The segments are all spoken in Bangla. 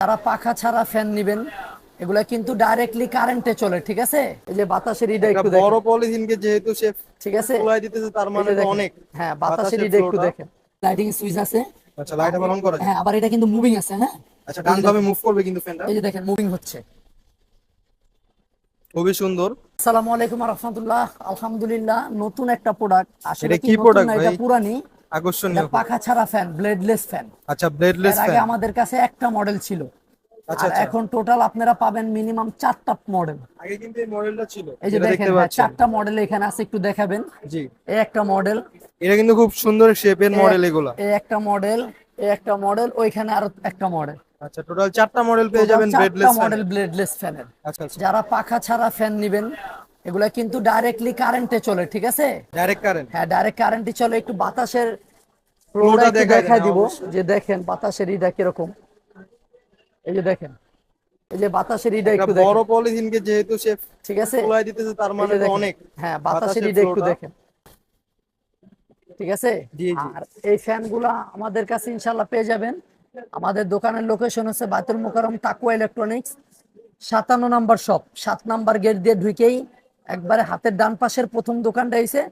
যারা পাখা ছাড়া ফ্যান নিবেন এগুলা কিন্তু ডাইরেক্টলি কারেন্টে চলে ঠিক আছে? এই যে বাতাসের ইটা একটা একটু বড় দেখেন পলিথিনকে যেহেতু সে ঠিক আছে? খোলাই দিতেছে তার মানে দেখেন। অনেক। হ্যাঁ বাতাসের ইটা একটু দেখেন। লাইটিং সুইচ আছে। আচ্ছা লাইট আবার অন করা হ্যাঁ আবার এটা কিন্তু মুভিং আছে হ্যাঁ? আচ্ছা ডান ভাবে মুভ করবে কিন্তু ফ্যানটা এই যে দেখেন মুভিং হচ্ছে। খুবই সুন্দর। আসসালামু আলাইকুম রহমতুল্লাহ। আলহামদুলিল্লাহ নতুন একটা প্রোডাক্ট আসলে কি প্রোডাক্ট এটা পুরানি। আকর্ষণীয় পাখা ছাড়া ফ্যান ব্লেডলেস ফ্যান আচ্ছা ব্লেডলেস আগে ফ্যান আমাদের কাছে একটা মডেল ছিল। আচ্ছা আর আচ্ছা। এখন টোটাল আপনারা পাবেন মিনিমাম চারটা মডেল আগে কিন্তু এই মডেলটা ছিল। এই যে দেখেন চারটা মডেল এখানে আছে একটু দেখাবেন। জি। এই একটা মডেল এটা কিন্তু খুব সুন্দর শেপের মডেল এগুলা। এই একটা মডেল এই একটা মডেল ওইখানে আরও একটা মডেল আচ্ছা টোটাল চারটা মডেল পেয়ে যাবেন ব্লেডলেস মডেল ব্লেডলেস ফ্যানের আচ্ছা যারা পাখা ছাড়া ফ্যান নিবেন এগুলা কিন্তু ডাইরেক্টলি কারেন্টে চলে ঠিক আছে? ডাইরেক্ট কারেন্ট হ্যাঁ ডাইরেক্ট কারেন্টে চলে একটু বাতাসের ফ্লোটা দেখাই দিব যে দেখেন বাতাসের ইটা কীরকম। এই যে দেখেন এই যে বাতাসের ইটা একটা বড় দেখেন। পলিথিনকে যেহেতু সে ঠিক আছে? খোলাই দিতেছে তার মানে। অনেক। হ্যাঁ বাতাসের ইটা একটু দেখেন। ঠিক আছে। আর এই ফ্যানগুলা আমাদের কাছে ইনশাল্লাহ পেয়ে যাবেন। আমাদের দোকানের লোকেশন হচ্ছে বাতুল মোকারম তাকুয়া ইলেকট্রনিক্স সাতান্ন নাম্বার শপ। সাত নাম্বার গেট দিয়ে ঢুকেই একবারে হাতের ডান পাশের প্রথম দোকানটা এসে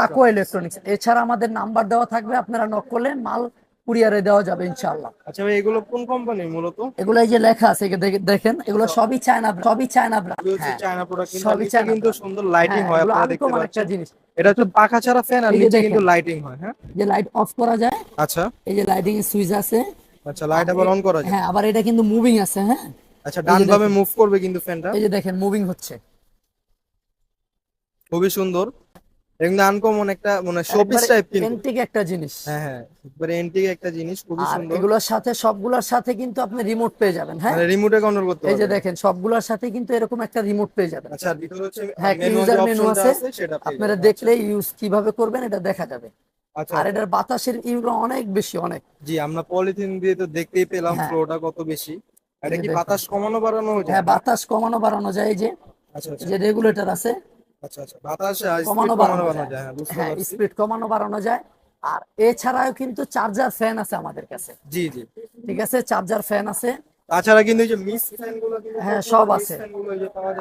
তাকুয়া ইলেকট্রনিক্স এছাড়া আমাদের নাম্বার দেওয়া থাকবে আপনারা নক করলে মাল কুরিয়ারে দেওয়া যাবে ইনশাল্লাহ আচ্ছা ভাই এগুলো কোন কোম্পানি মূলত? এগুলো এই যে লেখা আছে দেখেন এগুলো সবই চায়না সবই চায়না প্রোডাক্ট সবই চায়না কিন্তু সুন্দর লাইটিং হ্যাঁ, হয় আপনারা দেখতে uncommon একটা জিনিস। এটা হচ্ছে পাখা ছাড়া ফ্যান আর নিচে কিন্তু লাইটিং হয় হ্যাঁ? যে লাইট অফ করা যায় আচ্ছা। এই যে লাইটিং এর সুইচ আছে। আচ্ছা লাইট আবার অন করা যায়। হ্যাঁ আবার এটা কিন্তু মুভিং আছে হ্যাঁ? আচ্ছা ডান ভাবে মুভ করবে কিন্তু ফ্যানটা এই যে দেখেন মুভিং হচ্ছে। খুবই সুন্দর। আনকমন একটা মানে শোপিস টাইপ কিন্তু। এন্টিক একটা জিনিস। হ্যাঁ হ্যাঁ একবারে এন্টিক একটা জিনিস খুবই সুন্দর। এগুলোর সাথে সবগুলোর সাথে কিন্তু আপনি রিমোট পেয়ে যাবেন হ্যাঁ? মানে রিমোটে কন্ট্রোল করতে এই যে দেখেন সবগুলোর সাথে কিন্তু এরকম একটা রিমোট পেয়ে যাবেন। আচ্ছা ভিতরে হচ্ছে হ্যাঁ ইউজার মেনু আছে আপনারা দেখলে ইউজ কীভাবে করবেন এটা দেখা যাবে। আচ্ছা। আর এটার বাতাসের ইউগুলো অনেক বেশি অনেক। জি আমরা পলিথিন দিয়ে তো দেখতেই পেলাম হ্যাঁ। ফ্লোটা কত বেশি। এটা কি বাতাস কমানো বাড়ানো যায়? হ্যাঁ বাতাস কমানো বাড়ানো যায় এই যে। আচ্ছা যে রেগুলেটর আছে। আচ্ছা আচ্ছা। বাতাস কমানো কমানো বাড়ানো বাড়ানো যায়। যায় হ্যাঁ হ্যাঁ পারছি। স্পিড কমানো বাড়ানো যায়। আর এছাড়াও কিন্তু চার্জার ফ্যান আছে আমাদের কাছে। জি জি। ঠিক আছে চার্জার ফ্যান আছে। তাছাড়া কিন্তু যে মিস হ্যাঁ, সব আছে।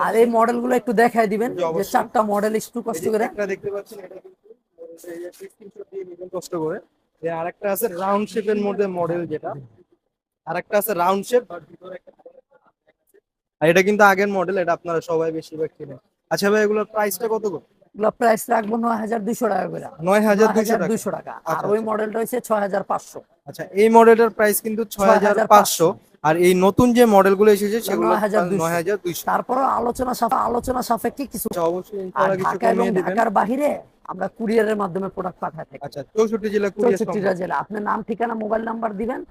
আর এই মডেলগুলো একটু দেখাই দিবেন যে চারটা মডেল একটু কষ্ট করে। একটা দেখতে পাচ্ছেন এটা কিন্তু এই যে 16 দিয়ে নিবেন কষ্ট করে। যে আরেকটা আছে রাউন্ড শেপের মধ্যে মডেল যেটা। আরেকটা আছে রাউন্ড শেপ আর ভিতরে একটা আর এটা কিন্তু আগের মডেল এটা আপনারা সবাই বেশিরভাগ কিনেন আচ্ছা ভাই এগুলোর প্রাইসটা কত করে? এগুলো প্রাইস রাখব নয় হাজার দুইশো টাকা করে। নয় হাজার দুইশো টাকা? আর আচ্ছা, ওই আচ্ছা। মডেলটা হচ্ছে ছয় হাজার পাঁচশো। আচ্ছা এই মডেলের প্রাইস কিন্তু ছয় হাজার পাঁচশো। আর এই নতুন যে মডেলগুলো এসেছে সেগুলো 9,200 নয় হাজার দুইশো। তারপরে আলোচনা সাপে- আলোচনা সাপেক্ষে কিছু অবশ্যই ইনশাআল্লাহ কিছু ঢাকা এবং ঢাকার বাহিরে আমরা কুরিয়ারের মাধ্যমে প্রোডাক্ট পাঠাই থাকি। আচ্ছা চৌষট্টি জেলা কুরিয়ার চৌষট্টিটা জেলা। আপনার নাম ঠিকানা মোবাইল নাম্বার দিবেন।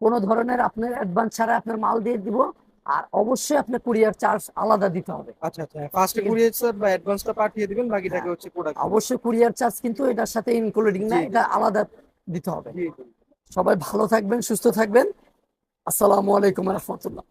কোনো ধরনের আপনার অ্যাডভান্স ছাড়া আপনার মাল দিয়ে দিব। আর অবশ্যই আপনার কুরিয়ার চার্জ আলাদা দিতে হবে। আচ্ছা আচ্ছা ফার্স্ট কুরিয়ার স্যার বা অ্যাডভান্সটা পাঠিয়ে দিবেন বাকিটাকে হচ্ছে প্রোডাক্ট অবশ্যই কুরিয়ার চার্জ কিন্তু এটার সাথে ইনক্লুডিং না। এটা আলাদা দিতে হবে। সবাই ভালো থাকবেন সুস্থ থাকবেন। আসসালামু আলাইকুম রহমতুল্লাহ।